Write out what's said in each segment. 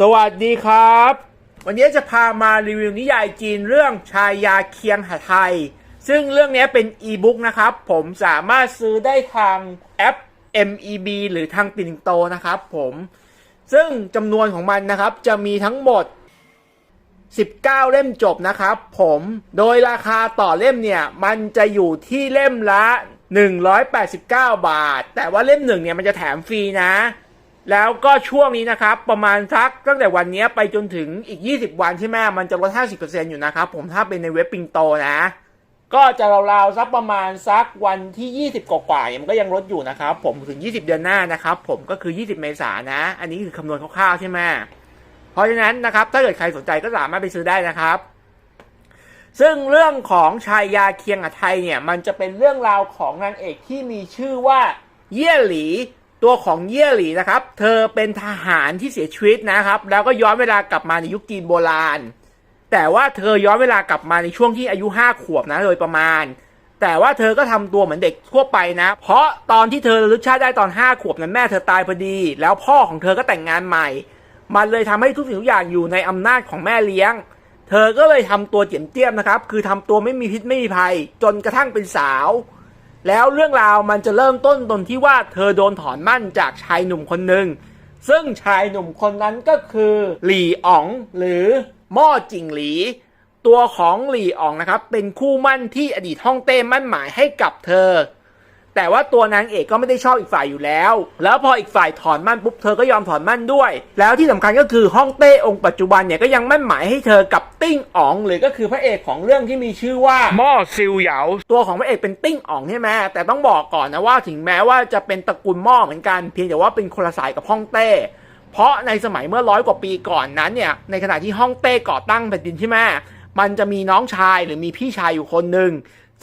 สวัสดีครับ วันนี้จะพามารีวิวนิยายจีนเรื่องชายาเคียงหาไทย ซึ่งเรื่องนี้เป็นอีบุ๊กนะครับ ผมสามารถซื้อได้ทางแอป MEB หรือทางปิ่นโตนะครับผม ซึ่งจำนวนของมันนะครับจะมีทั้งหมด 19 เล่มจบนะครับผม โดยราคาต่อเล่มเนี่ย มันจะอยู่ที่เล่มละ 189 บาท แต่ว่าเล่มหนึ่งเนี่ยมันจะแถมฟรีนะ แล้วก็ช่วงนี้นะครับ ประมาณสักตั้งแต่วันนี้ไปจนถึงอีก 20 วันใช่ไหมมันจะลด 50%อยู่นะครับ ผมถ้าเป็นในเว็บปิงโตนะ ก็จะราวๆสักประมาณสักวันที่ 20 กว่าๆมันก็ยังลดอยู่นะครับ ผมถึง 20 เดือนหน้านะครับ ผมก็คือ 20 เมษายนนะ อันนี้คือคำนวณคร่าวๆใช่ไหมเพราะฉะนั้นนะครับ ถ้าเกิดใครสนใจก็สามารถไปซื้อได้นะครับ ซึ่งเรื่องของชายยาเคียงอไทยเนี่ย มันจะเป็นเรื่องราวของนางเอกที่มีชื่อว่าเยี่ยหลี ตัวของเย่หลีนะครับ เธอเป็นทหารที่เสียชีวิตนะครับ แล้วก็ย้อนเวลากลับมาในยุคจีนโบราณ แต่ว่าเธอย้อนเวลากลับมาในช่วงที่อายุห้าขวบนะโดยประมาณ แต่ว่าเธอก็ทำตัวเหมือนเด็กทั่วไปนะ เพราะตอนที่เธอระลึกชาติได้ตอนห้าขวบนั้นแม่เธอตายพอดี แล้วพ่อของเธอก็แต่งงานใหม่ มันเลยทำให้ทุกสิ่งทุกอย่างอยู่ในอำนาจของแม่เลี้ยง เธอก็เลยทำตัวเจียมเจียมนะครับ คือทำตัวไม่มีพิษไม่มีภัย จนกระทั่งเป็นสาว แล้วเรื่องราวมันจะเริ่มต้นตรงที่ว่าเธอโดนถอนมั่นจากชายหนุ่มคนหนึ่ง ซึ่งชายหนุ่มคนนั้นก็คือหลี่อ๋องหรือม่อจิงหลีตัวของหลี่อ๋องนะครับเป็นคู่มั่นที่อดีตฮ่องเต้มั่นหมายให้กับเธอ แต่ว่าตัวนางเอกก็ไม่ได้ชอบอีกฝ่ายอยู่แล้ว แล้วพออีกฝ่ายถอนมั่นปุ๊บเธอก็ยอมถอนมั่นด้วย แล้วที่สำคัญก็คือฮ่องเต้องค์ปัจจุบันเนี่ยก็ยังมั่นหมายให้เธอกับติ้งอ๋องหรือก็คือพระเอกของเรื่องที่มีชื่อว่าหม้อซิวเหยาตัวของพระเอกเป็นติ้งอ๋องใช่ไหมแต่ต้องบอกก่อนนะว่าถึงแม้ว่าจะเป็นตระกูลหม้อเหมือนกัน เพียงแต่ว่าเป็นคนละสายกับฮ่องเต้เพราะในสมัยเมื่อร้อยกว่าปีก่อนนั้นเนี่ยในขณะที่ฮ่องเต้ก่อตั้งแผ่นดินใช่ไหมมันจะมีน้องชายหรือมีพี่ชายอยู่คนหนึ่ง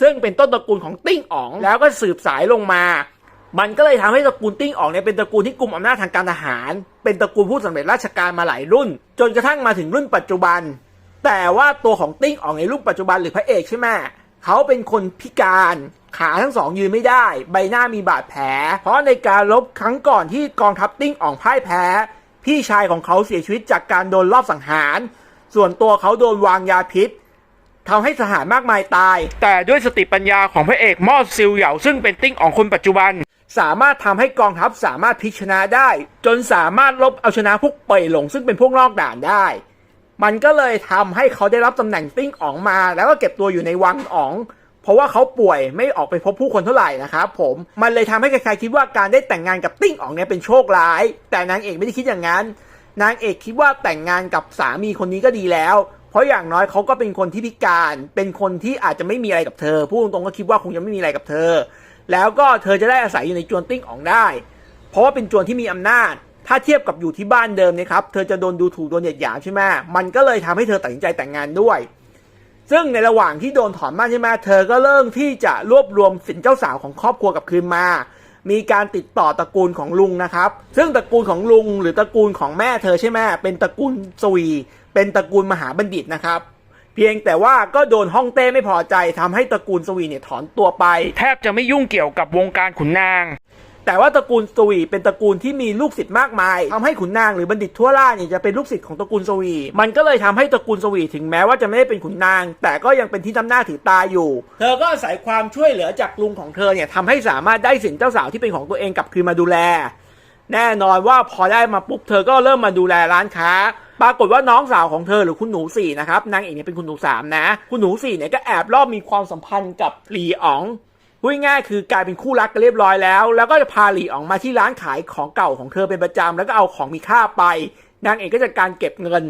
ซึ่งเป็นต้นตระกูลของติ้งอ๋อง แล้วก็สืบสายลงมา มันก็เลยทำให้ตระกูลติ้งอ๋องเนี่ยเป็นตระกูลที่กลุ่มอำนาจทางการทหาร เป็นตระกูลผู้สำเร็จราชการมาหลายรุ่น จนกระทั่งมาถึงรุ่นปัจจุบัน แต่ว่าตัวของติ้งอ๋องในรุ่นปัจจุบันหรือพระเอกใช่ไหมเขาเป็นคนพิการขาทั้งสองยืนไม่ได้ ใบหน้ามีบาดแผล เพราะในการรบครั้งก่อนที่กองทัพติ้งอ๋องพ่ายแพ้ พี่ชายของเขาเสียชีวิตจากการโดนลอบสังหาร ส่วนตัวเขาโดนวางยาพิษ ทำให้ทหารมากมายตาย แต่ด้วยสติปัญญาของพระเอกมอซิลเหยาซึ่งเป็นติ้งของคนปัจจุบัน สามารถทำให้กองทัพสามารถพลิกชนะได้ จนสามารถลบเอาชนะพวกเป่ยหลงซึ่งเป็นพวกนอกด่านได้ มันก็เลยทำให้เขาได้รับตำแหน่งติ้งอ๋องมา แล้วก็เก็บตัวอยู่ในวังอ๋องเพราะว่าเขาป่วยไม่ออกไปพบผู้คนเท่าไหร่นะครับผมมันเลยทำให้ใครๆคิดว่าการได้แต่งงานกับติ้งอ๋องเนี่ยเป็นโชคร้าย แต่นางเอกไม่ได้คิดอย่างนั้น นางเอกคิดว่าแต่งงานกับสามีคนนี้ก็ดีแล้ว เพราะอย่างน้อยเขาก็เป็นคนที่พิการ เป็นคนที่อาจจะไม่มีอะไรกับเธอ พูดตรงๆก็คิดว่าคงจะไม่มีอะไรกับเธอ แล้วก็เธอจะได้อาศัยอยู่ในจวนติ้งอ๋องได้ เพราะว่าเป็นจวนที่มีอำนาจ ถ้าเทียบกับอยู่ที่บ้านเดิมเนะครับ เธอจะโดนดูถูกโดนเหยียดหยามใช่ไหมมันก็เลยทำให้เธอตัดสินใจแต่งงานด้วย ซึ่งในระหว่างที่โดนถอนมั่นใช่ไหมเธอก็เริ่มที่จะรวบรวมสินเจ้าสาวของครอบครัวกับคืนมามีการติดต่อตระกูลของลุงนะครับ ซึ่งตระกูลของลุงหรือตระกูลของแม่เธอใช่ไหมเป็นตระกูลสวี เป็นตระกูลมหาบัณฑิตนะครับ เพียงแต่ว่าก็โดนฮ่องเต้ไม่พอใจทำให้ตระกูลสวีเนี่ยถอนตัวไป แทบจะไม่ยุ่งเกี่ยวกับวงการขุนนาง แต่ว่าตระกูลสวีเป็นตระกูลที่มีลูกศิษย์มากมายทำให้ขุนนางหรือบัณฑิตทั่วล่าเนี่ยจะเป็นลูกศิษย์ของตระกูลสวี มันก็เลยทำให้ตระกูลสวีถึงแม้ว่าจะไม่ได้เป็นขุนนาง แต่ก็ยังเป็นที่ทำหน้าถือตาอยู่ เธอก็อาศัยความช่วยเหลือจากลุงของเธอเนี่ยทำให้สามารถได้สินเจ้าสาวที่เป็นของตัวเองกลับคืนมาดูแล แน่นอนว่าพอได้มาปุ๊บเธอก็เริ่มมาดูแลร้านค้า ปรากฏว่าน้องสาวของเธอหรือคุณหนูสี่นะครับนางเอกเนี่ยเป็นคุณหนูสามนะ คุณหนูสี่เนี่ยก็แอบรอบมีความสัมพันธ์กับหลีอ๋องพูดง่ายคือกลายเป็นคู่รักกันเรียบร้อยแล้ว แล้วก็จะพาหลีอ๋องมาที่ร้านขายของเก่าของเธอเป็นประจำแล้วก็เอาของมีค่าไป นางเอกก็จะการเก็บเงิน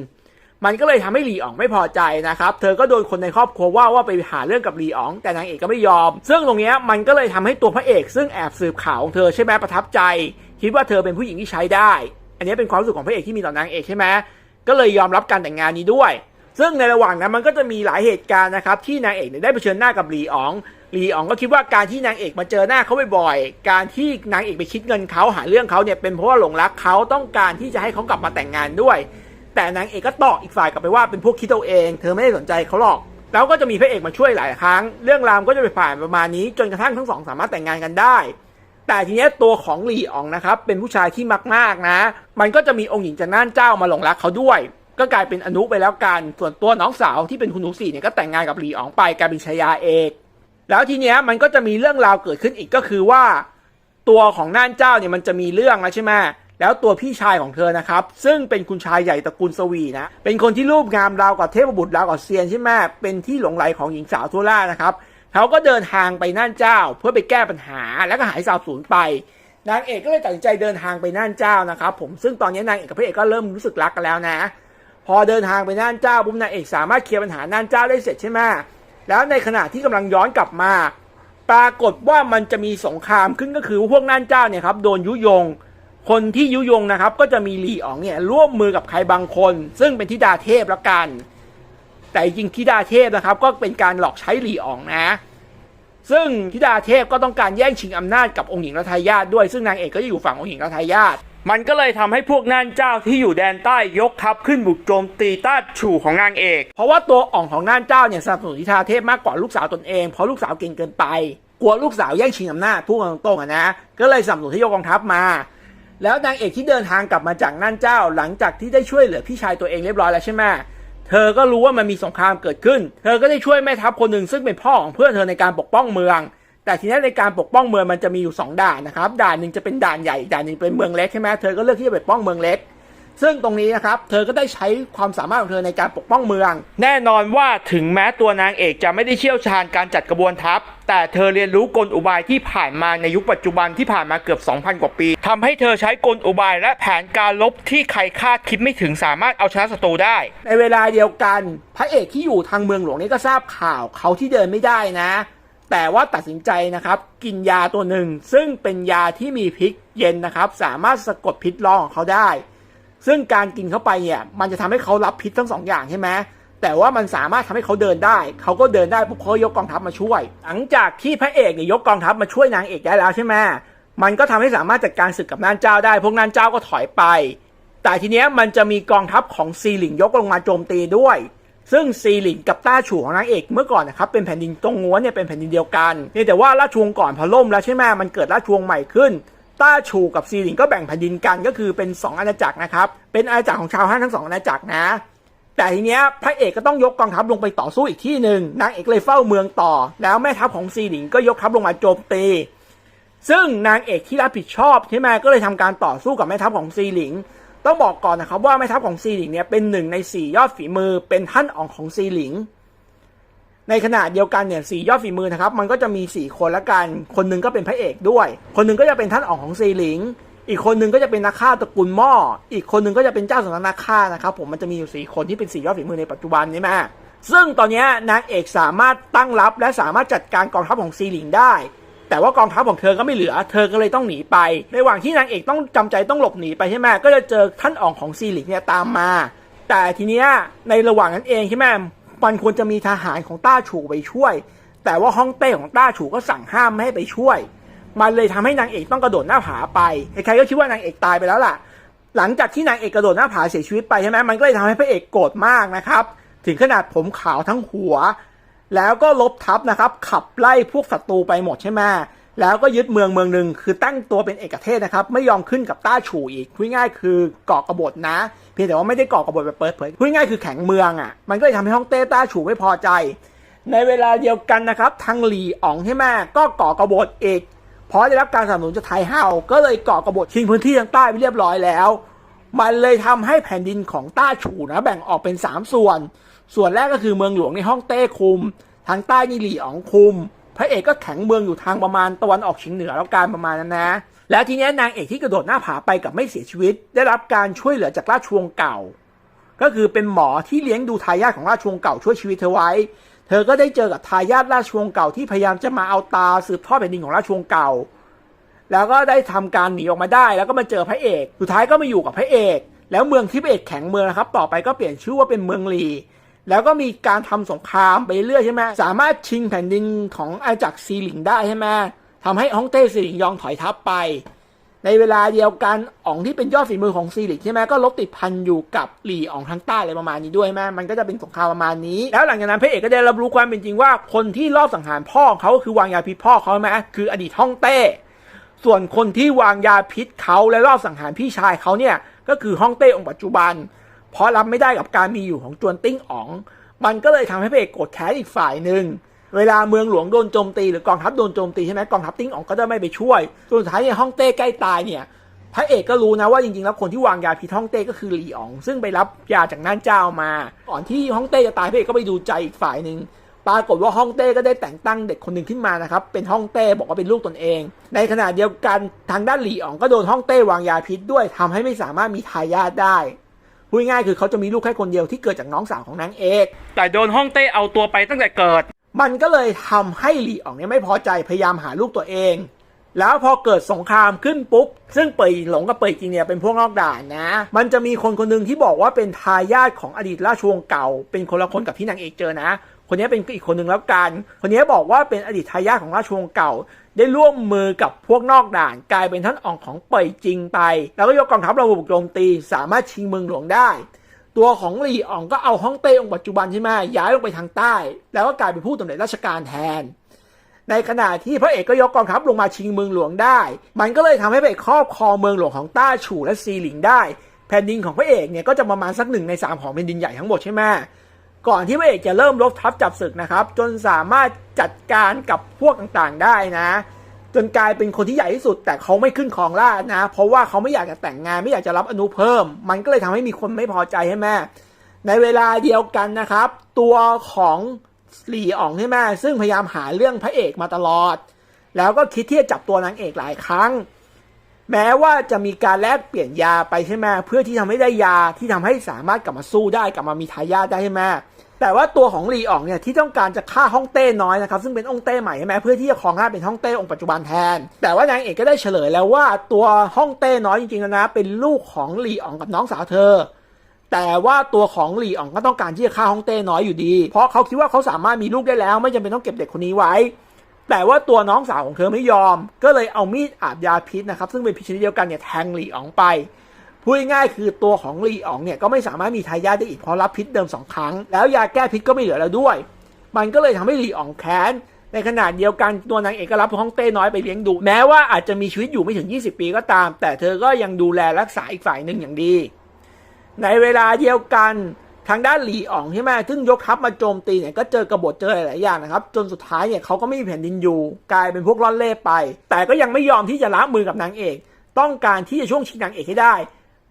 มันก็เลยทำให้หลีอ๋องไม่พอใจนะครับ เธอก็โดนคนในครอบครัวว่าว่าไปหาเรื่องกับหลีอ๋อง แต่นางเอกก็ไม่ยอม ซึ่งตรงเนี้ยมันก็เลยทำให้ตัวพระเอก ซึ่งแอบสืบข่าวของเธอใช่ไหมประทับใจ คิดว่าเธอเป็นผู้หญิงที่ใช้ได้ อันนี้เป็นความรู้สึกของพระเอกที่มีต่อนางเอกใช่ไหม ก็เลยยอมรับการแต่งงานนี้ด้วย ซึ่งในระหว่างนั้นมันก็จะมีหลายเหตุการณ์นะครับที่นางเอกได้เผชิญหน้ากับหลีอ๋องหลีอ๋องก็คิดว่าการที่นางเอกมาเจอหน้าเขาบ่อยๆ การที่นางเอกไปคิดเงินเขาหาเรื่องเขาเนี่ยเป็นเพราะว่าหลงรักเขาต้องการที่จะให้เขากลับมาแต่งงานด้วย แต่นางเอกก็ตอกอีกฝ่ายกลับไปว่าเป็นพวกคิดเอาเอง เธอไม่ได้สนใจเขาหรอก แล้วก็จะมีพระเอกมาช่วยหลายครั้ง เรื่องราวก็จะไปผ่านประมาณนี้ จนกระทั่งทั้งสองสามารถแต่งงานกันได้ แต่ทีเนี้ยตัวของหลีอ๋องนะครับ เป็นผู้ชายที่มากๆนะ มันก็จะมีองค์หญิงจันน่านเจ้ามาหลงรักเขาด้วย ก็กลายเป็นอนุไปแล้วกัน ส่วนตัวน้องสาวที่เป็นคุณหนูสี่เนี่ยก็แต่งงานกับหลีอ๋องไปกลายเป็นชายาเอกแล้วทีเนี้ยมันก็จะมีเรื่องราวเกิดขึ้นอีกก็คือว่า ตัวของน่านเจ้าเนี่ยมันจะมีเรื่องแล้วใช่ไหมแล้วตัวพี่ชายของเธอนะครับ ซึ่งเป็นคุณชายใหญ่ตระกูลสวีนะ เป็นคนที่รูปงามราวกับเทพบุตรราวกับเซียนใช่ไหมเป็นที่หลงไหลของหญิงสาวทั่วล่านะครับ เขาก็เดินทางไปน่านเจ้าเพื่อไปแก้ปัญหาแล้วก็หายสาบสูญไป นางเอกก็เลยตัดสินใจเดินทางไปน่านเจ้านะครับผมซึ่งตอนนี้นางเอกกับพระเอกก็เริ่มรู้สึกรักกันแล้วนะ พอเดินทางไปน่านเจ้าปุ๊บนางเอกสามารถเคลียร์ปัญหาน่านเจ้าได้เสร็จใช่ไหมแล้วในขณะที่กำลังย้อนกลับมา ปรากฏว่ามันจะมีสงครามขึ้นก็คือพวกน่านเจ้าเนี่ยครับโดนยุยง คนที่ยุยงนะครับก็จะมีลีอ๋องเนี่ยร่วมมือกับใครบางคน ซึ่งเป็นธิดาเทพแล้วกัน แต่จริงๆธิดาเทพนะครับ ก็เป็นการหลอกใช้หลีอ๋องนะ ซึ่งธิดาเทพก็ต้องการแย่งชิงอำนาจกับองค์หญิงรัทายาทด้วยซึ่งนางเอกก็จะอยู่ฝั่งองค์หญิงรัทายาทมันก็เลยทำให้พวกน่านเจ้าที่อยู่แดนใต้ยกทัพขึ้นบุกโจมตีต้าชูของนางเอก เพราะว่าตัวอ่องของน่านเจ้าเนี่ยสนับสนุนธิดาเทพมากกว่าลูกสาวตนเองเพราะลูกสาวเก่งเกินไปกลัวลูกสาวแย่งชิงอำนาจพูดกันตรงๆนะ ก็เลยสนับสนุนให้ยกกองทัพมา แล้วนางเอกที่เดินทางกลับมาจากน่านเจ้าหลังจากที่ได้ช่วยเหลือพี่ชายตัวเองเรียบร้อยแล้วใช่ไหม เธอก็รู้ว่ามันมีสงครามเกิดขึ้น เธอก็ได้ช่วยแม่ทัพคนหนึ่งซึ่งเป็นพ่อของเพื่อนเธอในการปกป้องเมือง แต่ทีนี้ในการปกป้องเมืองมันจะมีอยู่สองด่านนะครับ ด่านหนึ่งจะเป็นด่านใหญ่ ด่านหนึ่งเป็นเมืองเล็กใช่ไหมเธอก็เลือกที่จะปกป้องเมืองเล็ก ซึ่งตรงนี้นะครับเธอก็ได้ใช้ความสามารถของเธอในการปกป้องเมือง แน่นอนว่าถึงแม้ตัวนางเอกจะไม่ได้เชี่ยวชาญการจัดกระบวนทัพ แต่เธอเรียนรู้กลอุบายที่ผ่านมาในยุคปัจจุบันที่ผ่านมาเกือบ 2,000 กว่าปีทำให้เธอใช้กลอุบายและแผนการลบที่ใครคาดคิดไม่ถึงสามารถเอาชนะศัตรูได้ ในเวลาเดียวกันพระเอกที่อยู่ทางเมืองหลวงนี่ก็ทราบข่าวเขาที่เดินไม่ได้นะแต่ว่าตัดสินใจนะครับกินยาตัวหนึ่ง ซึ่งเป็นยาที่มีพิษเย็นนะครับ สามารถสะกดพิษร้อนของเขาได้ ซึ่งการกินเข้าไปเนี่ยมันจะทำให้เขารับพิษทั้งสองอย่างใช่ไหมแต่ว่ามันสามารถทำให้เขาเดินได้ เขาก็เดินได้ปุ๊บเขายกกองทัพมาช่วย หลังจากที่พระเอกเนี่ยยกกองทัพมาช่วยนางเอกได้แล้วใช่ไหมมันก็ทำให้สามารถจัดการศึกกับนานเจ้าได้ พวกนานเจ้าก็ถอยไป แต่ทีเนี้ยมันจะมีกองทัพของซีหลิงยกลงมาโจมตีด้วย ซึ่งซีหลิงกับต้าฉูของนางเอกเมื่อก่อนนะครับเป็นแผ่นดินตรงง้วนเนี่ยเป็นแผ่นดินเดียวกันเพียแต่ว่าราชวงศ์ก่อนพอล่มแล้วใช่ไหมมันเกิดราชวงศ์ใหม่ขึ้น ต้าชูกับซีหลิงก็แบ่งแผ่นดินกันก็คือเป็น 2 อาณาจักรนะครับ เป็นอาณาจักรของชาวฮั่นทั้งสองอาณาจักรนะ แต่ทีเนี้ยพระเอกก็ต้องยกกองทัพลงไปต่อสู้อีกที่หนึ่งนางเอกเลยเฝ้าเมืองต่อ แล้วแม่ทัพของซีหลิงก็ยกทัพลงมาโจมตี ซึ่งนางเอกที่รับผิดชอบใช่ไหมก็เลยทำการต่อสู้กับแม่ทัพของซีหลิง ต้องบอกก่อนนะครับว่าแม่ทัพของซีหลิงเนี่ยเป็นหนึ่งในสี่ยอดฝีมือเป็นท่านอ่องของซีหลิง ในขณะเดียวกันเนี่ยสี่ยอดฝีมือนะครับมันก็จะมีสี่คนละกัน คนหนึ่งก็เป็นพระเอกด้วย คนหนึ่งก็จะเป็นท่านอ่องของซีหลิง อีกคนหนึ่งก็จะเป็นนักฆ่าตระกูลหม้ออีกคนหนึ่งก็จะเป็นเจ้าสำนักนักฆ่านะครับผมมันจะมีอยู่สี่คนที่เป็นสี่ยอดฝีมือในปัจจุบันนี่แม่ซึ่งตอนนี้นางเอกสามารถตั้งรับและสามารถจัดการกองทัพของซีหลิงได้แต่ว่ากองทัพของเธอก็ไม่เหลือ เธอก็เลยต้องหนีไป ในระหว่างที่นางเอกต้องจำใจต้องหลบหนีไปใช่ไหมก็จะเจอท่านอ่องของซีหลิงเนี่ยตามมา แต่ทีเนี้ยในระหว่างนั้นเองใช่ไหม มันควรจะมีทหารของต้าฉูไปช่วย แต่ว่าฮ่องเต้ของต้าฉูก็สั่งห้ามไม่ให้ไปช่วย มันเลยทำให้นางเอกต้องกระโดดหน้าผาไปใครๆก็คิดว่านางเอกตายไปแล้วล่ะ หลังจากที่นางเอกกระโดดหน้าผาเสียชีวิตไปใช่ไหมมันก็เลยทำให้พระเอกโกรธมากนะครับ ถึงขนาดผมขาวทั้งหัว แล้วก็ลบทัพนะครับ ขับไล่พวกศัตรูไปหมดใช่ไหม แล้วก็ยึดเมืองเมืองหนึ่งคือตั้งตัวเป็นเอกเทศนะครับ ไม่ยอมขึ้นกับต้าฉู่อีกพูดง่ายคือเกาะกบฏนะ เพียงแต่ว่าไม่ได้เกาะกบฏแบบเปิดเผยพูดง่ายคือแข็งเมืองอะมันก็เลยทำให้ฮ่องเต้ต้าฉู่ไม่พอใจ ในเวลาเดียวกันนะครับทางหลีอ๋องใช่ไหมก็ก่อกบฏเอกเพราะได้รับการสนับสนุนจากไทยเฮาก็เลยก่อกบฏชิงพื้นที่ทางใต้ไปเรียบร้อยแล้ว มันเลยทำให้แผ่นดินของต้าฉู่นะแบ่งออกเป็น 3 ส่วน ส่วนแรกก็คือเมืองหลวงในฮ่องเต้คุม ทางใต้นี่หลีอ๋องคุม พระเอกก็แข็งเมืองอยู่ทางประมาณตะวันออกเฉียงเหนือแล้วการประมาณนั้นนะ แล้วทีนี้นางเอกที่กระโดดหน้าผาไปกับไม่เสียชีวิต ได้รับการช่วยเหลือจากราชวงศ์เก่า ก็คือเป็นหมอที่เลี้ยงดูทายาทของราชวงศ์เก่าช่วยชีวิตเธอไว้ เธอก็ได้เจอกับทายาทราชวงศ์เก่าที่พยายามจะมาเอาตาสืบทอดแผ่นดินของราชวงศ์เก่า แล้วก็ได้ทำการหนีออกมาได้ แล้วก็มาเจอพระเอก สุดท้ายก็มาอยู่กับพระเอก แล้วเมืองที่พระเอกแข็งเมืองนะครับ ต่อไปก็เปลี่ยนชื่อว่าเป็นเมืองลี แล้วก็มีการทำสงครามไปเรื่อยใช่ไหมสามารถชิงแผ่นดินของอาณาจักรซีหลิงได้ใช่ไหมทำให้ฮ่องเต้ซีหลิงยองถอยทัพไป ในเวลาเดียวกันอ๋องที่เป็นยอดฝีมือของซีหลิงใช่ไหมก็ลบติดพันอยู่กับหลี่อ๋องทางใต้อะไรประมาณนี้ด้วยใช่ไหมมันก็จะเป็นสงครามประมาณนี้ แล้วหลังจากนั้นพระเอกก็ได้รับรู้ความเป็นจริงว่า คนที่ลอบสังหารพ่อเขาคือวางยาพิษพ่อเขาใช่ไหมคืออดีตฮ่องเต้ ส่วนคนที่วางยาพิษเขาและรอบสังหารพี่ชายเขาเนี่ยก็คือฮ่องเต้องปัจจุบัน เพราะรับไม่ได้กับการมีอยู่ของจวนติ้งอ๋อง มันก็เลยทำให้พระเอกโกรธแค้นอีกฝ่ายหนึ่งเวลาเมืองหลวงโดนโจมตีหรือกองทัพโดนโจมตีใช่ไหมกองทัพติ้งอ๋องก็จะไม่ไปช่วยจนสุดท้ายเนี่ยฮ่องเต้ใกล้ตายเนี่ยพระเอกก็รู้นะว่าจริงๆแล้วคนที่วางยาพิษฮ่องเต้ก็คือหลีอ๋อง ซึ่งไปรับยาจากนั่นเจ้ามา ก่อนที่ฮ่องเต้จะตายพระเอกก็ไปดูใจอีกฝ่ายหนึ่งปรากฏว่าฮ่องเต้ก็ได้แต่งตั้งเด็กคนหนึ่งขึ้นมานะครับเป็นฮ่องเต้บอกว่าเป็นลูกตนเอง ในขณะเดียวกันทางด้านหลีอ๋องก็โดนฮ่องเต้วางยาพิษด้วยทำให้ไม่สามารถมีทายาทได้ พูดง่ายๆคือเขาจะมีลูกแค่คนเดียวที่เกิดจากน้องสาวของนางเอก แต่โดนฮ่องเต้เอาตัวไปตั้งแต่เกิด มันก็เลยทำให้หลีอ๋องเนี่ยไม่พอใจพยายามหาลูกตัวเอง แล้วพอเกิดสงครามขึ้นปุ๊บ ซึ่งเปยหลงกับเปยจริงเนี่ยเป็นพวกนอกด่านนะ มันจะมีคนคนหนึ่งที่บอกว่าเป็นทายาทของอดีตราชวงศ์เก่า เป็นคนละคนกับที่นางเอกเจอนะ คนนี้เป็นอีกคนหนึ่งแล้วกัน คนนี้บอกว่าเป็นอดีตทายาทของราชวงศ์เก่า ได้ร่วมมือกับพวกนอกด่าน กลายเป็นท่านอ่องของเปยจริงไป แล้วก็ยกกองทัพระบุกโจมตี สามารถชิงเมืองหลวงได้ ตัวของหลีอ่องก็เอาฮ่องเต้องปัจจุบันใช่ไหมย้ายลงไปทางใต้ แล้วก็กลายเป็นผู้สำเร็จราชการแทน ในขณะที่พระเอกก็ยกกองทัพลงมาชิงเมืองหลวงได้ มันก็เลยทำให้พระเอกครอบครองเมืองหลวงของต้าฉู่และซีหลิงได้ แผ่นดินของพระเอกเนี่ยก็จะประมาณสักหนึ่งในสามของแผ่นดินใหญ่ทั้งหมดใช่ไหม ก่อนที่พระเอกจะเริ่มรบทัพจับศึกนะครับ จนสามารถจัดการกับพวกต่างๆได้นะ จนกลายเป็นคนที่ใหญ่ที่สุด แต่เขาไม่ขึ้นครองราชนะ เพราะว่าเขาไม่อยากจะแต่งงานไม่อยากจะรับอนุเพิ่ม มันก็เลยทำให้มีคนไม่พอใจใช่ไหมในเวลาเดียวกันนะครับ ตัวของหลีอ๋องใช่ไหมซึ่งพยายามหาเรื่องพระเอกมาตลอด แล้วก็คิดที่จะจับตัวนางเอกหลายครั้ง แม้ว่าจะมีการแลกเปลี่ยนยาไปใช่ไหมเพื่อที่ทำให้ได้ยาที่ทำให้สามารถกลับมาสู้ได้กลับมามีทายาทได้ใช่ไหมแต่ว่าตัวของหลีอ๋องเนี่ยที่ต้องการจะฆ่าฮ่องเต้น้อยนะครับซึ่งเป็นองเต้ใหม่ใช่ไหมเพื่อที่จะครองราชย์เป็นฮ่องเต้องค์ปัจจุบันแทน แต่ว่านางเอกก็ได้เฉลยแล้วว่าตัวฮ่องเต้น้อยจริงๆนะเป็นลูกของหลีอ๋องกับน้องสาวเธอ แต่ว่าตัวของหลีอ๋องก็ต้องการที่จะฆ่าฮ่องเต้น้อยอยู่ดี เพราะเขาคิดว่าเขาสามารถมีลูกได้แล้ว ไม่จำเป็นต้องเก็บเด็กคนนี้ไว้ แต่ว่าตัวน้องสาวของเธอไม่ยอม ก็เลยเอามีดอาบยาพิษนะครับ ซึ่งเป็นพิษชนิดเดียวกันเนี่ยแทงหลีอ๋องไปพูดง่ายๆคือตัวของหลีอ๋องเนี่ยก็ไม่สามารถมีทายาทได้อีกเพราะรับพิษเดิมสองครั้ง แล้วยาแก้พิษก็ไม่เหลือแล้วด้วย มันก็เลยทำให้หลีอ๋องแค้น ในขณะเดียวกันตัวนางเอกก็รับฮ่องเต้น้อยไปเลี้ยงดู แม้ว่าอาจจะมีชีวิตอยู่ไม่ถึง 20 ปีก็ตาม แต่เธอก็ยังดูแลรักษาอีกฝ่ายหนึ่งอย่างดี ในเวลาเดียวกัน ทางด้านหลีอ๋องใช่ไหมซึ่งยกทัพมาโจมตีเนี่ยก็เจอกระบฏเจอหลายๆอย่างนะครับ จนสุดท้ายเนี่ยเขาก็ไม่มีแผ่นดินอยู่ กลายเป็นพวกล่อนเล่ไป แต่ก็ยังไม่ยอมที่จะล้ามือกับนางเอก ต้องการที่จะช่วงชิงนางเอกให้ได้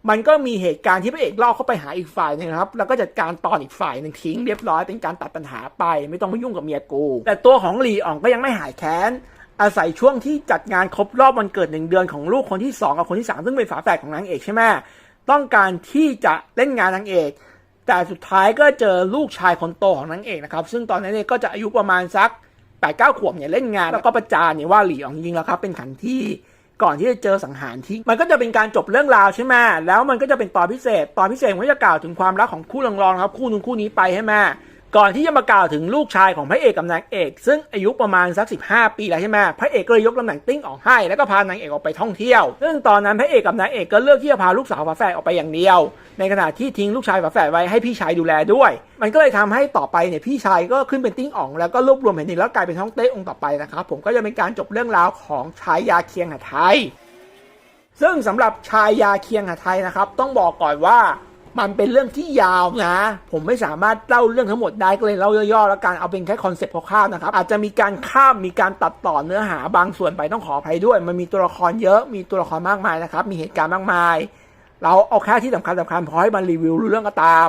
มันก็มีเหตุการณ์ที่พระเอกล่อเข้าไปหาอีกฝ่ายนึงนะครับ แล้วก็จัดการตอนอีกฝ่ายหนึ่งทิ้งเรียบร้อยเป็นการตัดปัญหาไป ไม่ต้องมายุ่งกับเมียกู แต่ตัวของหลีอ๋องก็ยังไม่หายแค้นอาศัยช่วงที่จัดงานครบรอบวันเกิดหนึ่งเดือนของลูกคนที่สองกับคนที่สามซึ่งเป็นฝาแฝดของนางเอกใช่ไหมต้องการที่จะเล่นงานนางเอก แต่สุดท้ายก็เจอลูกชายคนโตของนางเอกนะครับ ซึ่งตอนนั้นเนี่ยก็จะอายุประมาณสักแปดเก้าขวบเนี่ยเล่นงาน แล้วก็ประจานเนี่ยว่าหลีอ๋องยิงแล้วครับเป็นขันที่ก่อนที่จะเจอสังหารทิ้งมันก็จะเป็นการจบเรื่องราวใช่ไหมแล้วมันก็จะเป็นตอนพิเศษ ตอนพิเศษมันก็จะกล่าวถึงความรักของคู่รองๆครับคู่นึงคู่นี้ไปใช่ไหม ก่อนที่จะมากล่าวถึงลูกชายของพระเอกกับนางเอก ซึ่งอายุประมาณสัก 15 ปีแล้วใช่ไหมพระเอกก็เลยยกตำแหน่งติ้งออกให้แล้วก็พานางเอกออกไปท่องเที่ยว ซึ่งตอนนั้นพระเอกกับนางเอกก็เลือกที่จะพาลูกสาวฝาแฝดออกไปอย่างเดียว ในขณะที่ทิ้งลูกชายฝาแฝดไว้ให้พี่ชายดูแลด้วย มันก็เลยทำให้ต่อไปเนี่ยพี่ชายก็ขึ้นเป็นติ้งอ่องแล้วก็รวบรวมแผ่นดินแล้วกลายเป็นท้องเต้องค์ต่อไปนะครับผมก็จะเป็นการจบเรื่องราวของชายยาเคียงหไทยซึ่งสำหรับชายยาเคียงหไทยนะครับต้องบอกก่อนว่า มันเป็นเรื่องที่ยาวนะ ผมไม่สามารถเล่าเรื่องทั้งหมดได้ก็เลยเล่าย่อๆ แล้วกันเอาเป็นแค่คอนเซ็ปต์คร่าวๆนะครับอาจจะมีการข้ามมีการตัดต่อเนื้อหาบางส่วนไปต้องขออภัยด้วย มันมีตัวละครเยอะมีตัวละครมากมายนะครับมีเหตุการณ์มากมาย เราเอาแค่ที่สำคัญสำคัญพอให้มันรีวิวรู้เรื่องก็ตาม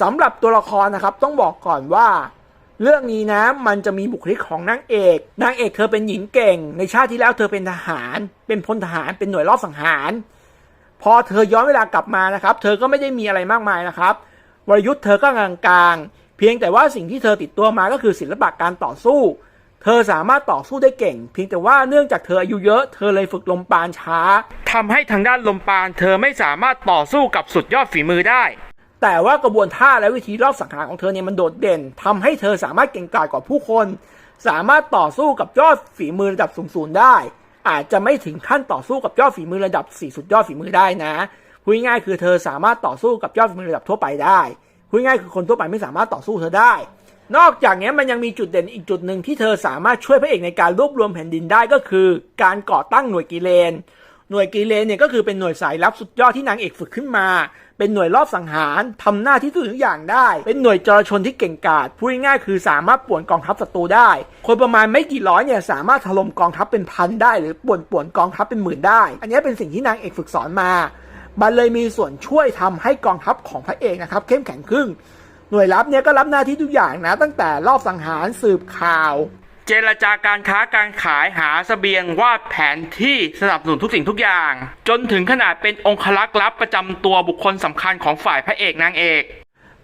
สำหรับตัวละครนะครับต้องบอกก่อนว่า เรื่องนี้นะมันจะมีบุคลิกของนางเอกนางเอกเธอเป็นหญิงเก่ง ในชาติที่แล้วเธอเป็นทหาร เป็นพลทหารเป็นหน่วยรอบสังหาร พอเธอย้อนเวลากลับมานะครับ เธอก็ไม่ได้มีอะไรมากมายนะครับวรยุทธ์เธอก็กลางๆ เพียงแต่ว่าสิ่งที่เธอติดตัวมาก็คือศิลปะการต่อสู้ เธอสามารถต่อสู้ได้เก่ง เพียงแต่ว่าเนื่องจากเธออายุเยอะ เธอเลยฝึกลมปราณช้าทำให้ทางด้านลมปาน เธอไม่สามารถต่อสู้กับสุดยอดฝีมือได้ แต่ว่ากระบวนท่าและวิธีรอบสังหารของเธอเนี่ยมันโดดเด่นทำให้เธอสามารถเก่งกาจกว่าผู้คน สามารถต่อสู้กับยอดฝีมือระดับสูงๆได้ อาจจะไม่ถึงขั้นต่อสู้กับยอดฝีมือระดับสี่สุดยอดฝีมือได้นะพูดง่ายๆคือเธอสามารถต่อสู้กับยอดฝีมือระดับทั่วไปได้พูดง่ายๆคือคนทั่วไปไม่สามารถต่อสู้เธอได้ นอกจากนี้มันยังมีจุดเด่นอีกจุดหนึ่งที่เธอสามารถช่วยพระเอกในการรวบรวมแผ่นดินได้ก็คือ การก่อตั้งหน่วยกิเลน หน่วยกิเลนเนี่ยก็คือเป็นหน่วยสายลับสุดยอดที่นางเอกฝึกขึ้นมา เป็นหน่วยรอบสังหารทำหน้าที่ทุกอย่างได้ เป็นหน่วยจรชนที่เก่งกาจพูดง่ายๆคือสามารถป่วนกองทัพศัตรูได้ คนประมาณไม่กี่ร้อยเนี่ยสามารถถล่มกองทัพเป็นพันได้ หรือป่วนป่วนกองทัพเป็นหมื่นได้ อันนี้เป็นสิ่งที่นางเอกฝึกสอนมา มันเลยมีส่วนช่วยทำให้กองทัพของพระเอกนะครับเข้มแข็งขึ้นหน่วยลับเนี่ยก็รับหน้าที่ทุกอย่างนะ ตั้งแต่รอบสังหารสืบข่าว เจรจาการค้าการขายหาเสบียงวาดแผนที่สนับสนุนทุกสิ่งทุกอย่าง จนถึงขนาดเป็นองคลักษ์ลับประจำตัวบุคคลสำคัญของฝ่ายพระเอกนางเอก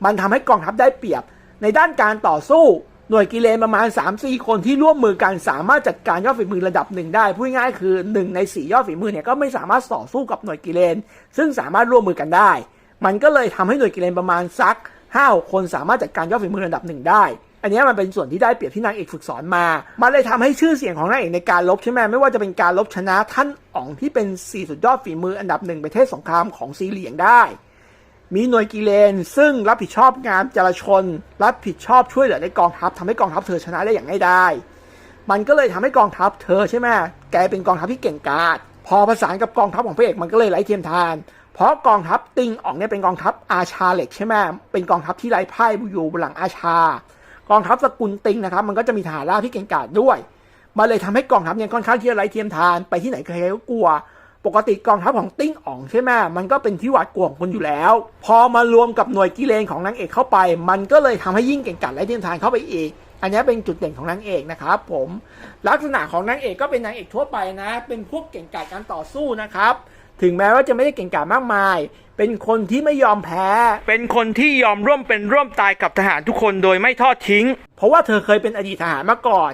มันทำให้กองทัพได้เปรียบ ในด้านการต่อสู้ หน่วยกิเลนประมาณ 3-4 คนที่ร่วมมือกันสามารถจัดการยอดฝีมือระดับหนึ่งได้พูดง่ายคือ 1 ใน 4 ยอดฝีมือเนี่ยก็ไม่สามารถต่อสู้กับหน่วยกิเลน ซึ่งสามารถร่วมมือกันได้ มันก็เลยทำให้หน่วยกิเลนประมาณสัก5คนสามารถจัดการยอดฝีมือระดับหนึ่งได้ อันนี้มันเป็นส่วนที่ได้เปรียบที่นางเอกฝึกสอนมา มันเลยทำให้ชื่อเสียงของนางเอกในการลบใช่ไหมไม่ว่าจะเป็นการลบชนะท่านอ๋องที่เป็นสี่สุดยอดฝีมืออันดับหนึ่งประเทศสงครามของซีเหลียงได้ มีหน่วยกิเลน ซึ่งรับผิดชอบงานจราชน รับผิดชอบช่วยเหลือในกองทัพทำให้กองทัพเธอชนะได้อย่างง่ายดายมันก็เลยทำให้กองทัพเธอใช่ไหมแกลายเป็นกองทัพที่เก่งกาจพอประสานกับกองทัพของพระเอกมันก็เลยไร้เทียมทาน เพราะกองทัพติงอ่องเนี่ยเป็นกองทัพอาชาเหล็กใช่ไหมเป็นกองทัพที่ไร้พ่ายอยู่บนหลังอาชา กองทัพสกุลติงนะครับ มันก็จะมีทหารราบที่เก่งกาจด้วย มันเลยทำให้กองทัพเนี่ยค่อนข้างที่จะไร้เทียมทานไปที่ไหนใครก็กลัว ปกติกองทัพของติ้งอ่องใช่ไหมมันก็เป็นที่หวาดกลัวของคนอยู่แล้ว พอมารวมกับหน่วยกิเลนของนางเอกเข้าไป มันก็เลยทำให้ยิ่งเก่งกาจไร้เทียมทานเข้าไปอีกอันนี้เป็นจุดเด่นของนางเอกนะครับผมลักษณะของนางเอกก็เป็นนางเอกทั่วไปนะ เป็นพวกเก่งกาจการต่อสู้นะครับ ถึงแม้ว่าจะไม่ได้เก่งกาจมากมาย เป็นคนที่ไม่ยอมแพ้ เป็นคนที่ยอมร่วมเป็นร่วมตายกับทหารทุกคนโดยไม่ทอดทิ้ง เพราะว่าเธอเคยเป็นอดีตทหารมาก่อน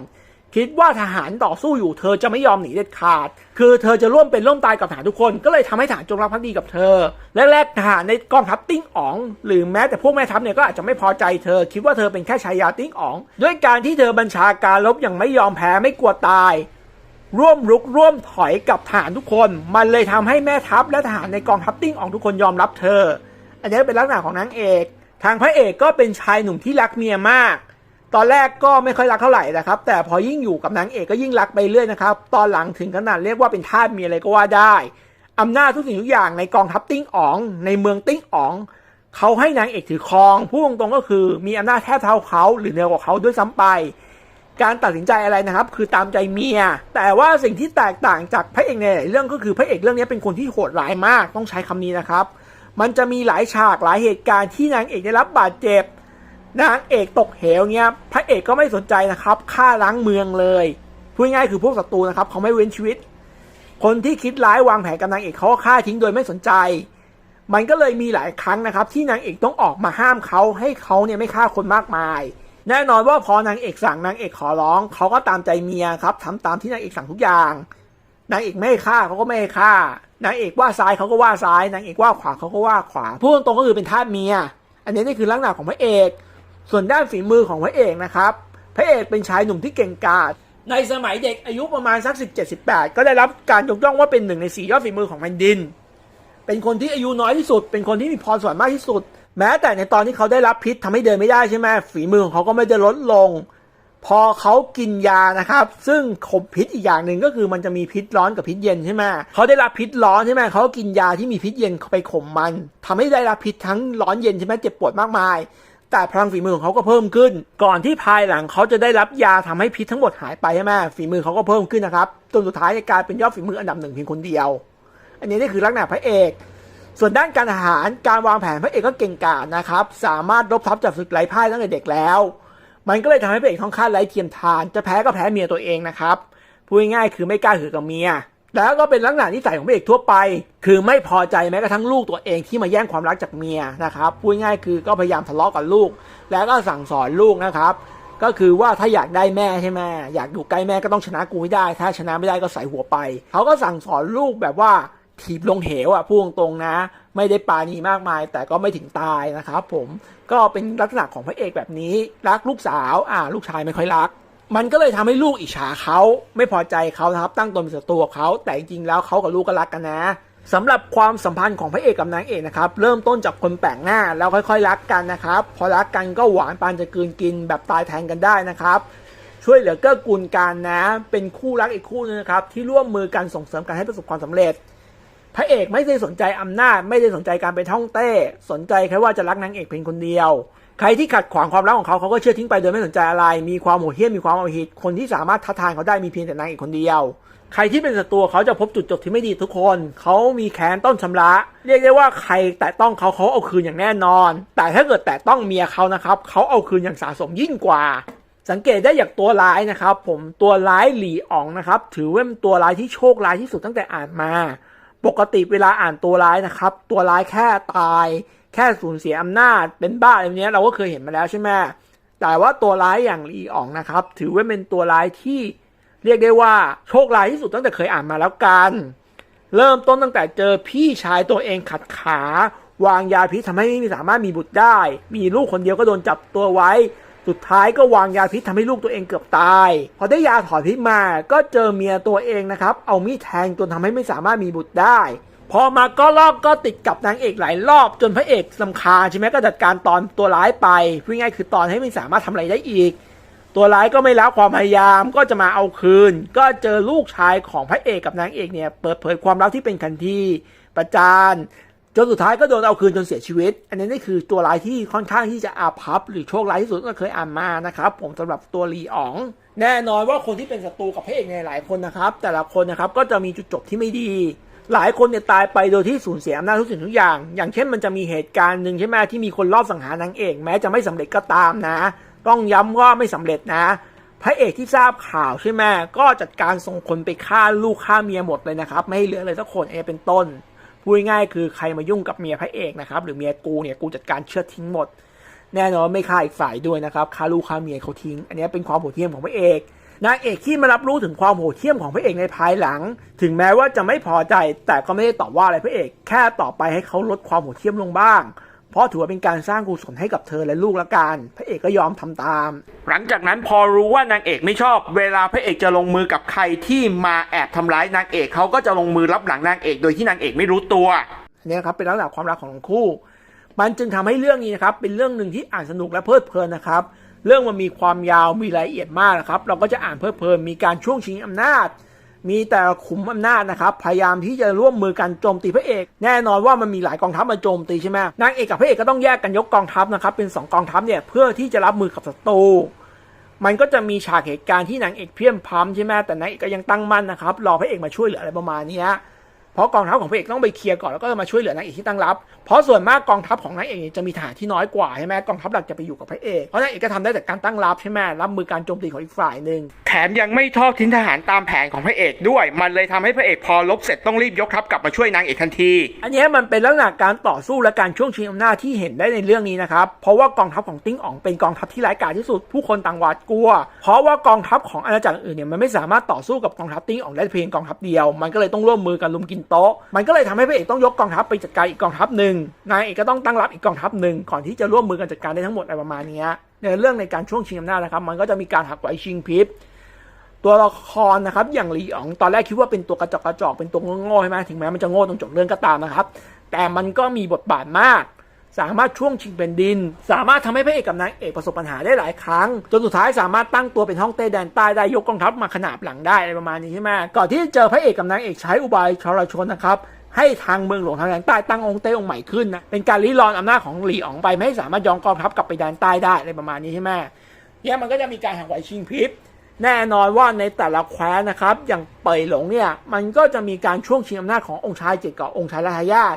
คิดว่าทหารต่อสู้อยู่เธอจะไม่ยอมหนีเด็ดขาด คือเธอจะร่วมเป็นร่วมตายกับทหารทุกคน ก็เลยทำให้ทหารจงรักภักดีกับเธอแรกๆทหารในกองทัพติ้งอ๋อง หรือแม้แต่พวกแม่ทัพเนี่ยก็อาจจะไม่พอใจเธอ คิดว่าเธอเป็นแค่ชายาติ้งอ๋อง ด้วยการที่เธอบัญชาการรบอย่างไม่ยอมแพ้ไม่กลัวตาย ร่วมรุกร่วมถอยกับทหารทุกคน มันเลยทำให้แม่ทัพและทหารในกองทัพติ้งอองทุกคนยอมรับเธอ อันนี้เป็นลักษณะของนางเอก ทางพระเอกก็เป็นชายหนุ่มที่รักเมียมาก ตอนแรกก็ไม่ค่อยรักเท่าไหร่นะครับ แต่พอยิ่งอยู่กับนางเอกก็ยิ่งรักไปเรื่อยนะครับ ตอนหลังถึงขนาดเรียกว่าเป็นทาสเมียอะไรก็ว่าได้อำนาจทุกสิ่งทุกอย่างในกองทัพติ้งอ๋องในเมืองติ้งอ๋องเขาให้นางเอกถือครองพูดตรงๆก็คือ มีอำนาจแทบเท่าเขาหรือเหนือกว่าเขาด้วยซ้ำไป การตัดสินใจอะไรนะครับ คือตามใจเมีย แต่ว่าสิ่งที่แตกต่างจากพระเอกในหลายเรื่องก็คือพระเอกเรื่องนี้เป็นคนที่โหดร้ายมากต้องใช้คำนี้นะครับ มันจะมีหลายฉากหลายเหตุการณ์ที่นางเอกได้รับบาดเจ็บนางเอกตกเหวเงี้ยพระเอกก็ไม่สนใจนะครับฆ่าล้างเมืองเลยพูดง่ายคือพวกศัตรูนะครับเขาไม่เว้นชีวิต คนที่คิดร้ายวางแผนกับนางเอกเขาก็ฆ่าทิ้งโดยไม่สนใจ มันก็เลยมีหลายครั้งนะครับ ที่นางเอกต้องออกมาห้ามเขาให้เขาเนี่ยไม่ฆ่าคนมากมาย แน่นอนว่าพอนางเอกสั่งนางเอกขอร้องเขาก็ตามใจเมียครับทำตามที่นางเอกสั่งทุกอย่างนางเอกไม่ฆ่าเขาก็ไม่ฆ่านางเอกว่าซ้ายเขาก็ว่าซ้ายนางเอกว่าขวาเขาก็ว่าขวาพูดตรงก็คือเป็นทาสเมีย อันนี้นี่คือลักษณะของพระเอก ส่วนด้านฝีมือของพระเอกนะครับ พระเอกเป็นชายหนุ่มที่เก่งกาจในสมัยเด็กอายุประมาณสัก 17 18 ก็ได้รับการยกย่องว่าเป็นหนึ่งในสี่ยอดฝีมือของแผ่นดิน เป็นคนที่อายุน้อยที่สุด เป็นคนที่มีพรสวรรค์มากที่สุด แม้แต่ในตอนที่เขาได้รับพิษทำให้เดินไม่ได้ใช่ไหมฝีมือของเขาก็ไม่ได้ลดลง พอเขากินยานะครับ ซึ่งข่มพิษอีกอย่างหนึ่งก็คือมันจะมีพิษร้อนกับพิษเย็นใช่ไหมเขาได้รับพิษร้อนใช่ไหมเขากินยาที่มีพิษเย็นเข้าไปข่มมันทำให้ได้รับพิษทั้งร้อนเย็นใช่ไหมเจ็บปวดมากมาย แต่พลังฝีมือของเขาก็เพิ่มขึ้น ก่อนที่ภายหลังเขาจะได้รับยาทำให้พิษทั้งหมดหายไปใช่ไหมฝีมือเขาก็เพิ่มขึ้นนะครับจนสุดท้ายกลายเป็นยอดฝีมืออันดับหนึ่งเพียงคนเดียว อันนี้นี่คือลักษณะพระเอก ส่วนด้านการทหารการวางแผนพระเอกก็เก่งกาจนะครับ สามารถรบทับจับศึกไร้พ่ายตั้งแต่เด็กแล้ว มันก็เลยทำให้พระเอกค่อนข้างไร้เทียมทาน จะแพ้ก็แพ้เมียตัวเองนะครับพูดง่ายๆคือไม่กล้าหือกับเมีย แล้วก็เป็นลักษณะนิสัยของพระเอกทั่วไป คือไม่พอใจแม้กระทั่งลูกตัวเองที่มาแย่งความรักจากเมียนะครับพูดง่ายคือก็พยายามทะเลาะกับลูก แล้วก็สั่งสอนลูกนะครับ ก็คือว่าถ้าอยากได้แม่ใช่ไหมอยากอยู่ใกล้แม่ก็ต้องชนะกูให้ได้ ถ้าชนะไม่ได้ก็ใส่หัวไปเขาก็สั่งสอนลูกแบบว่า ถีบลงเหวอะพูดตรงๆนะ ไม่ได้ปาณีมากมาย แต่ก็ไม่ถึงตายนะครับผมก็เป็นลักษณะของพระเอกแบบนี้รักลูกสาว อ่า ลูกชายไม่ค่อยรัก มันก็เลยทำให้ลูกอิจฉาเขาไม่พอใจเขานะครับ ตั้งตนเป็นศัตรูกับเขาแต่จริงๆแล้วเขากับลูกก็รักกันนะสำหรับความสัมพันธ์ของพระเอกกับนางเอกนะครับเริ่มต้นจากคนแปลกหน้าแล้วค่อยๆรักกันนะครับ พอรักกันก็หวานปานจะกืนกินแบบตายแทนกันได้นะครับ ช่วยเหลือเกื้อกูลกันนะ เป็นคู่รักอีกคู่นึงนะครับที่ร่วมมือกันส่งเสริมกันให้ประสบความสำเร็จ พระเอกไม่ได้สนใจอำนาจ ไม่ได้สนใจการเป็นท่องเต้ สนใจแค่ว่าจะรักนางเอกเพียงคนเดียว ใครที่ขัดขวางความรักของเขาเขาก็เชื่อทิ้งไปโดยไม่สนใจอะไร มีความโหดเหี้ยมมีความเอาหิตคนที่สามารถท้าทายเขาได้มีเพียงแต่นางเอกคนเดียว ใครที่เป็นศัตรูเขาจะพบจุดจบที่ไม่ดีทุกคน เขามีแค้นต้นชำระ เรียกได้ว่าใครแตะต้องเขาเขาเอาคืนอย่างแน่นอน แต่ถ้าเกิดแตะต้องเมียเขานะครับเขาเอาคืนอย่างสะสมยิ่งกว่าสังเกตได้จากตัวร้ายนะครับ ผมตัวร้ายหลีอ๋องนะครับ ถือว่าเป็นตัวร้ายที่โชคร้ายที่สุดตั้งแต่อ่านมา ปกติเวลาอ่านตัวร้ายนะครับ ตัวร้ายแค่ตายแค่สูญเสียอำนาจเป็นบ้าอะไรเนี้ยเราก็เคยเห็นมาแล้วใช่ไหมแต่ว่าตัวร้ายอย่างลีอ๋องนะครับ ถือว่าเป็นตัวร้ายที่เรียกได้ว่าโชคร้ายที่สุดตั้งแต่เคยอ่านมาแล้วกันเริ่มต้นตั้งแต่เจอพี่ชายตัวเองขัดขาวางยาพิษทำให้ไม่สามารถมีบุตรได้ มีลูกคนเดียวก็โดนจับตัวไว้ สุดท้ายก็วางยาพิษทำให้ลูกตัวเองเกือบตาย พอได้ยาถอนพิษมาก็เจอเมียตัวเองนะครับ เอามีดแทงจนทำให้ไม่สามารถมีบุตรได้ พอมาก็ลอกก็ติดกับนางเอกหลายรอบจนพระเอกลำคาญใช่ไหมก็จัดการตอนตัวร้ายไปพูดง่ายคือตอนให้ไม่สามารถทำอะไรได้อีก ตัวร้ายก็ไม่ละความพยายามก็จะมาเอาคืน ก็เจอลูกชายของพระเอกกับนางเอกเนี่ยเปิดเผยความลับที่เป็นคันทีประจาน จนสุดท้ายก็โดนเอาคืนจนเสียชีวิต อันนี้นี่คือตัวร้ายที่ค่อนข้างที่จะอาภัพหรือโชคร้ายที่สุดที่เคยอ่านมานะครับ ผมสำหรับตัวลีอ๋องแน่นอนว่าคนที่เป็นศัตรูกับพระเอกในหลายคนนะครับ แต่ละคนนะครับก็จะมีจุดจบที่ไม่ดี หลายคนเนี่ยตายไปโดยที่สูญเสียอำนาจทุกสิ่งทุกอย่าง อย่างเช่นมันจะมีเหตุการณ์หนึ่งใช่ไหมที่มีคนรอบสังหารนางเอกแม้จะไม่สำเร็จก็ตามนะ ต้องย้ำว่าไม่สำเร็จนะ พระเอกที่ทราบข่าวใช่ไหมก็จัดการส่งคนไปฆ่าลูกฆ่าเมียหมดเลยนะครับ ไม่ให้เหลือเลยสักคนเอเป็นต้น พูดง่ายคือใครมายุ่งกับเมียพระเอกนะครับหรือเมียกูเนี่ยกูจัดการเชือดทิ้งหมด แน่นอนไม่ฆ่าอีกฝ่ายด้วยนะครับฆ่าลูกฆ่าเมียเขาทิ้ง อันนี้เป็นความโหดเหี้ยมของพระเอกนางเอกที่มารับรู้ถึงความโหดเหี้ยมของพระเอกในภายหลัง ถึงแม้ว่าจะไม่พอใจแต่ก็ไม่ได้ตอบว่าอะไรพระเอก แค่ตอบไปให้เขาลดความโหดเหี้ยมลงบ้าง เพราะถือว่าเป็นการสร้างกุศลให้กับเธอและลูกละกัน พระเอกก็ยอมทำตาม หลังจากนั้นพอรู้ว่านางเอกไม่ชอบ เวลาพระเอกจะลงมือกับใครที่มาแอบทำร้ายนางเอกเขาก็จะลงมือรับหลังนางเอก โดยที่นางเอกไม่รู้ตัวเนี่ยครับเป็นลักษณะความรักของทั้งคู่ มันจึงทำให้เรื่องนี้นะครับเป็นเรื่องหนึ่งที่อ่านสนุกและเพลิดเพลินนะครับ เรื่องมันมีความยาวมีรายละเอียดมากนะครับ เราก็จะอ่านเพลิดเพลินมีการช่วงชิงอำนาจ มีแต่ขุมอำนาจนะครับพยายามที่จะร่วมมือกันโจมตีพระเอก แน่นอนว่ามันมีหลายกองทัพมาโจมตีใช่ไหมนางเอกกับพระเอกก็ต้องแยกกันยกกองทัพนะครับเป็นสองกองทัพเนี่ยเพื่อที่จะรับมือกับศัตรูมันก็จะมีฉากเหตุการณ์ที่นางเอกเพี้ยมพร้ำใช่ไหมแต่นางเอกก็ยังตั้งมั่นนะครับรอพระเอกมาช่วยเหลืออะไรประมาณนี้ เพราะกองทัพของพระเอกต้องไปเคลียร์ก่อนแล้วก็มาช่วยเหลือนางเอกที่ตั้งรับ เพราะส่วนมากกองทัพของนางเอกจะมีฐานที่น้อยกว่าใช่ไหมกองทัพหลักจะไปอยู่กับพระเอกเพราะนางเอกก็ทำได้แต่การตั้งรับใช่ไหมรับมือการโจมตีของอีกฝ่ายหนึ่งแถมยังไม่ทอดทิ้งทหารตามแผนของพระเอกด้วย มันเลยทำให้พระเอกพอลบเสร็จต้องรีบยกทัพกลับมาช่วยนางเอกทันที อันนี้มันเป็นลักษณะการต่อสู้และการช่วงชิงอำนาจที่เห็นได้ในเรื่องนี้นะครับเพราะว่ากองทัพของติ้งอ๋องเป็นกองทัพที่ร้ายกาจที่สุดผู้คนต่างหวาดกลัว เพราะว่ากองทัพของอาณาจักรอื่นเนี่ยมันไม่สามารถต่อสู้กับกองทัพติ้งอ๋องได้เพียงกองทัพเดียว มันก็เลยต้องร่วมมือกันลุมกินโต๊ะ มันก็เลยทำให้พระเอกต้องยกกองทัพไปจัดการอีกกองทัพหนึ่งนายเอกก็ต้องตั้งรับอีกกองทัพหนึ่งก่อนที่จะร่วมมือกันจัดการได้ทั้งหมดอะไรประมาณนี้ในเรื่องในการช่วงชิงอำนาจนะครับ มันก็จะมีการหักไหวชิงพริบตัวละครนะครับอย่างหลีอ๋องตอนแรกคิดว่าเป็นตัวกระจอกกระจอกเป็นตัวโง่ใช่ไหมถึงแม้มันจะโง่ตรงจบเรื่องก็ตามนะครับ แต่มันก็มีบทบาทมาก สามารถช่วงชิงเป็นดิน สามารถทำให้พระเอกกับนางเอกประสบปัญหาได้หลายครั้ง จนสุดท้ายสามารถตั้งตัวเป็นห้องเต้แดนใต้ได้ยกกองทัพมาขนาบหลังได้อะไรประมาณนี้ใช่ไหมก่อนที่จะเจอพระเอกกับนางเอกใช้อุบายชรชนนะครับให้ทางเมืองหลวงทางแดนใต้ตั้งองค์เต้องค์ใหม่ขึ้นนะเป็นการริรอนอำนาจของหลี่อ๋องไปไม่ให้สามารถย้อนกองทัพกลับไปแดนใต้ได้อะไรประมาณนี้ใช่ไหมเนี่ยมันก็จะมีการหักไหวชิงพริบแน่นอนว่าในแต่ละแคว้นนะครับ อย่างเป่ยหลงเนี่ยมันก็จะมีการช่วงชิงอำนาจขององค์ชายเจ็ดกับองค์ชายรัฐายาต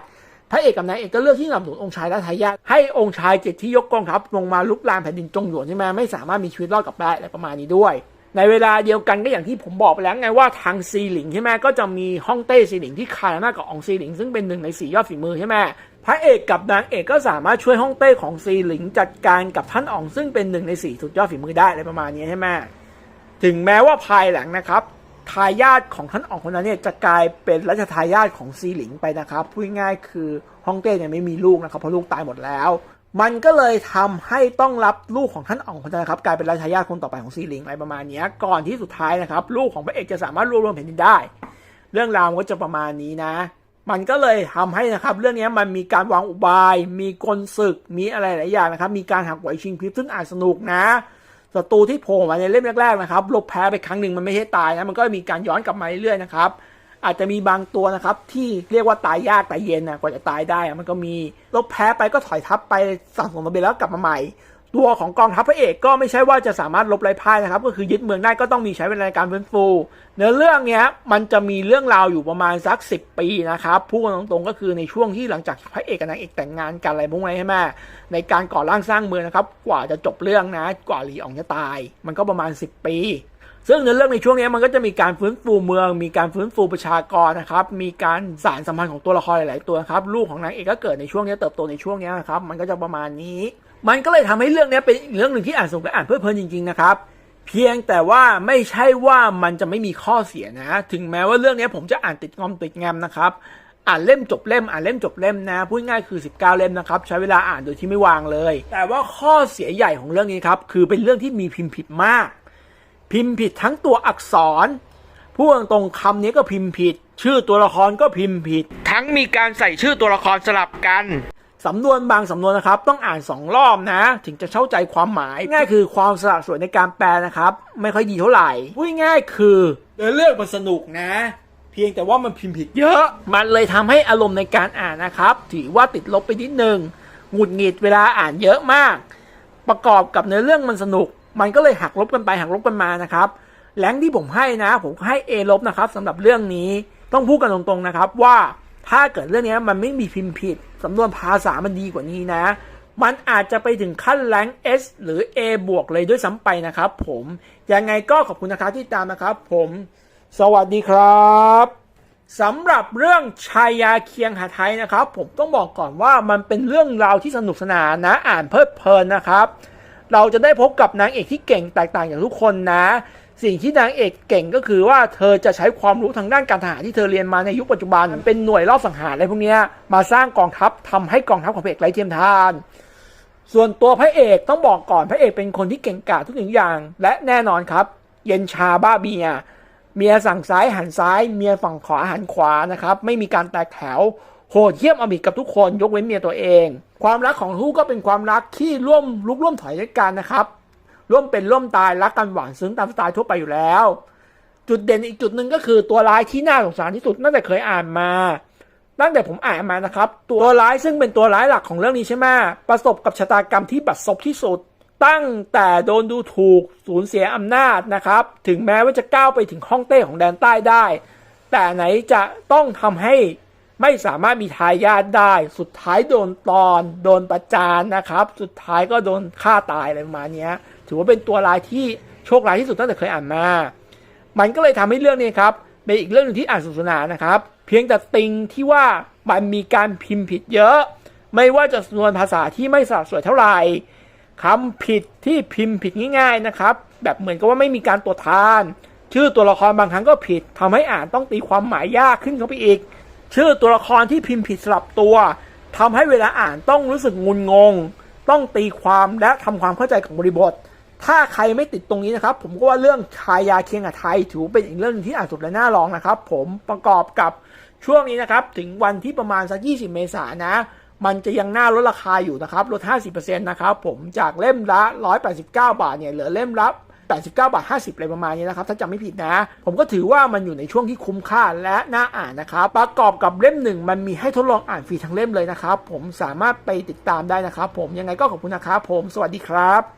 พระเอกกับนายเอกก็เลือกที่สนับสนุนองค์ชายรัฐายาตให้องค์ชายเจ็ดที่ยกกองทัพลงมาลุกลามแผ่นดินจงหยวนใช่ไหมไม่สามารถมีชีวิตรอดกลับได้อะไรประมาณนี้ด้วย ในเวลาเดียวกันก็อย่างที่ผมบอกไปแล้วไงว่าทางซีหลิงใช่ไหมก็จะมีฮ่องเต้ซีหลิงที่คายอำนากับองซีหลิง ซึ่งเป็นหนึ่งในสี่ยอดฝีมือใช่ไหมพระเอกกับนางเอกก็สามารถช่วยฮ่องเต้ของซีหลิงจัดการกับท่านอ๋องซึ่งเป็นหนึ่งในสี่สุดยอดฝีมือได้อะไรประมาณนี้ใช่ไหมถึงแม้ว่าภายหลังนะครับ ทายาทของท่านอ๋องคนนั้นเนี่ยจะกลายเป็นรัชทายาทของซีหลิงไปนะครับพูดง่ายคือฮ่องเต้เนี่ยไม่มีลูกนะครับเพราะลูกตายหมดแล้ว มันก็เลยทำให้ต้องรับลูกของท่านอ๋องคนนั้นครับกลายเป็นรัชทายาทคนต่อไปของซีหลิงอะไรประมาณนี้ก่อนที่สุดท้ายนะครับ ลูกของพระเอกจะสามารถรวบรวมแผ่นดินได้ เรื่องราวก็จะประมาณนี้นะ มันก็เลยทำให้นะครับ เรื่องนี้มันมีการวางอุบาย มีกลศึกมีอะไรหลายอย่างนะครับ มีการหักไหวชิงพริบซึ่งอานสนุกนะ ศัตรูที่โผล่มาในเล่มแรกๆนะครับลบแพ้ไปครั้งหนึ่งมันไม่ใช่ตายนะมันก็มีการย้อนกลับมาเรื่อยๆนะครับอาจจะมีบางตัวนะครับที่เรียกว่าตายยากตายเย็นนะกว่าจะตายได้มันก็มีลบแพ้ไปก็ถอยทับไปสั่งสมระเบียแล้วกลับมาใหม่ ตัวของกองทัพพระเอกก็ไม่ใช่ว่าจะสามารถลบไร้พ่ายนะครับ ก็คือยึดเมืองได้ก็ต้องมีใช้เวลาในการฟื้นฟู เนื้อเรื่องเนี้ยมันจะมีเรื่องราวอยู่ประมาณสัก 10 ปีนะครับพูดกันตรงๆก็คือในช่วงที่หลังจากพระเอกกับนางเอกแต่งงานกันอะไรพวกนี้ใช่ไหมในการก่อร่างสร้างเมืองนะครับ กว่าจะจบเรื่องนะ กว่าหลีอองจะตาย มันก็ประมาณ 10 ปีซึ่งในเรื่องในช่วงนี้มันก็จะมีการฟื้นฟูเมือง มีการฟื้นฟูประชากรนะครับ มีการสารสัมพันธ์ของตัวละครหลาย ๆ ตัวครับ ลูกของนางเอกก็เกิดในช่วงนี้เติบโตในช่วงนี้นะครับ มันก็จะประมาณนี้ มันก็เลยทำให้เรื่องนี้เป็นอีกเรื่องหนึ่งที่อ่านสนุกและอ่านเพลิดเพลินจริงๆนะครับ เพียงแต่ว่าไม่ใช่ว่ามันจะไม่มีข้อเสียนะ ถึงแม้ว่าเรื่องนี้ผมจะอ่านติดงอมติดแงมนะครับ อ่านเล่มจบเล่ม อ่านเล่มจบเล่มนะพูดง่ายคือ 19 เล่มนะครับ ใช้เวลาอ่านโดยที่ไม่วางเลย แต่ว่าข้อเสียใหญ่ของเรื่องนี้ครับคือเป็นเรื่องที่มีพิมพ์ผิดมาก พิมพ์ผิดทั้งตัวอักษรพูดตรงคำนี้ก็พิมพ์ผิด ชื่อตัวละครก็พิมพ์ผิด ทั้งมีการใส่ชื่อตัวละครสลับกัน สำนวนบางสำนวนนะครับต้องอ่านสองรอบนะ ถึงจะเข้าใจความหมาย ง่ายคือความสละสวยในการแปลนะครับ ไม่ค่อยดีเท่าไหร่พูดง่ายคือเนื้อเรื่องมันสนุกนะ เพียงแต่ว่ามันพิมพ์ผิดเยอะ มันเลยทำให้อารมณ์ในการอ่านนะครับ ถือว่าติดลบไปนิดนึงหงุดหงิดเวลาอ่านเยอะมาก ประกอบกับเนื้อเรื่องมันสนุก มันก็เลยหักลบกันไปหักลบกันมานะครับแรงที่ผมให้นะ ผมให้ A ลบนะครับสำหรับเรื่องนี้ต้องพูดกันตรงๆนะครับว่าถ้าเกิดเรื่องนี้มันไม่มีพิมพ์ผิด สำนวนภาษามันดีกว่านี้นะ มันอาจจะไปถึงขั้นแรง S หรือ A บวกเลยด้วยซ้ำไปนะครับผม ยังไงก็ขอบคุณนะครับที่ตามนะครับผม สวัสดีครับสำหรับเรื่องชายาเคียงหาไทยนะครับ ผมต้องบอกก่อนว่ามันเป็นเรื่องราวที่สนุกสนานนะ อ่านเพลิดเพลินนะครับ เราจะได้พบกับนางเอกที่เก่งแตกต่างจากทุกคนนะ สิ่งที่นางเอกเก่งก็คือว่าเธอจะใช้ความรู้ทางด้านการทหารที่เธอเรียนมาในยุคปัจจุบัน เป็นหน่วยรอบสังหารอะไรพวกเนี้ยมาสร้างกองทัพทำให้กองทัพของพระเอกไร้เทียมทาน ส่วนตัวพระเอกต้องบอกก่อนพระเอกเป็นคนที่เก่งกาจทุกสิ่งอย่าง และแน่นอนครับ เย็นชาบ้าเบียเมียสั่งซ้ายหันซ้าย เมียฝั่งขวาหันขวานะครับ ไม่มีการแตกแถวโหดเยี่ยมอมิตกับทุกคนยกเว้นเมียตัวเอง ความรักของทูกก็เป็นความรักที่ร่วมลุกร่วมถอยด้วยกันนะครับ ร่วมเป็นร่วมตายรักกันหวานซึ้งตามสไตล์ทั่วไปอยู่แล้ว จุดเด่นอีกจุดหนึ่งก็คือตัวร้ายที่น่าสงสารที่สุดตั้งแต่เคยอ่านมา ตั้งแต่ผมอ่านมานะครับ ตัวร้ายซึ่งเป็นตัวร้ายหลักของเรื่องนี้ใช่ไหมประสบกับชะตากรรมที่บัดซบที่สุด ตั้งแต่โดนดูถูกสูญเสียอำนาจนะครับ ถึงแม้ว่าจะก้าวไปถึงห้องเต้ของแดนใต้ได้ แต่ไหนจะต้องทำให้ไม่สามารถมีทายาทได้ สุดท้ายโดนตอน โดนประจานนะครับ สุดท้ายก็โดนฆ่าตายอะไรประมาณนี้ ถือว่าเป็นตัวร้ายที่โชคร้ายที่สุดตั้งแต่เคยอ่านมา มันก็เลยทำให้เรื่องนี้ครับเป็นอีกเรื่องหนึงที่อ่านสนุกสนานนะครับ เพียงแต่ติงที่ว่ามันมีการพิมพ์ผิดเยอะ ไม่ว่าจะสำนวนภาษาที่ไม่สะสวยเท่าไหร่คำผิดที่พิมพ์ผิดง่าย ๆนะครับ แบบเหมือนกับว่าไม่มีการตรวจทาน ชื่อตัวละครบางครั้งก็ผิดทำให้อ่านต้องตีความหมายยากขึ้นเข้าไปอีก ชื่อตัวละครที่พิมพ์ผิดสลับตัวทำให้เวลาอ่านต้องรู้สึกงุนงง ต้องตีความและทำความเข้าใจกับบริบท ถ้าใครไม่ติดตรงนี้นะครับ ผมก็ว่าเรื่องชายาเคียงกับไทย ถือเป็นอีกเรื่องหนึงที่อ่านสุดและน่าลองนะครับ ผมประกอบกับช่วงนี้นะครับ ถึงวันที่ประมาณสัก 20 เมษายนนะ มันจะยังน่าลดราคาอยู่นะครับ ลด 50%นะครับ ผมจากเล่มละ 189 บาทเนี่ยเหลือเล่มละ89 บาท 50อะไรประมาณนี้นะครับ ถ้าจำไม่ผิดนะ ผมก็ถือว่ามันอยู่ในช่วงที่คุ้มค่าและน่าอ่านนะครับ ประกอบกับเล่มหนึ่งมันมีให้ทดลองอ่านฟรีทั้งเล่มเลยนะครับ ผมสามารถไปติดตามได้นะครับ ผมยังไงก็ขอบคุณนะครับผม สวัสดีครับ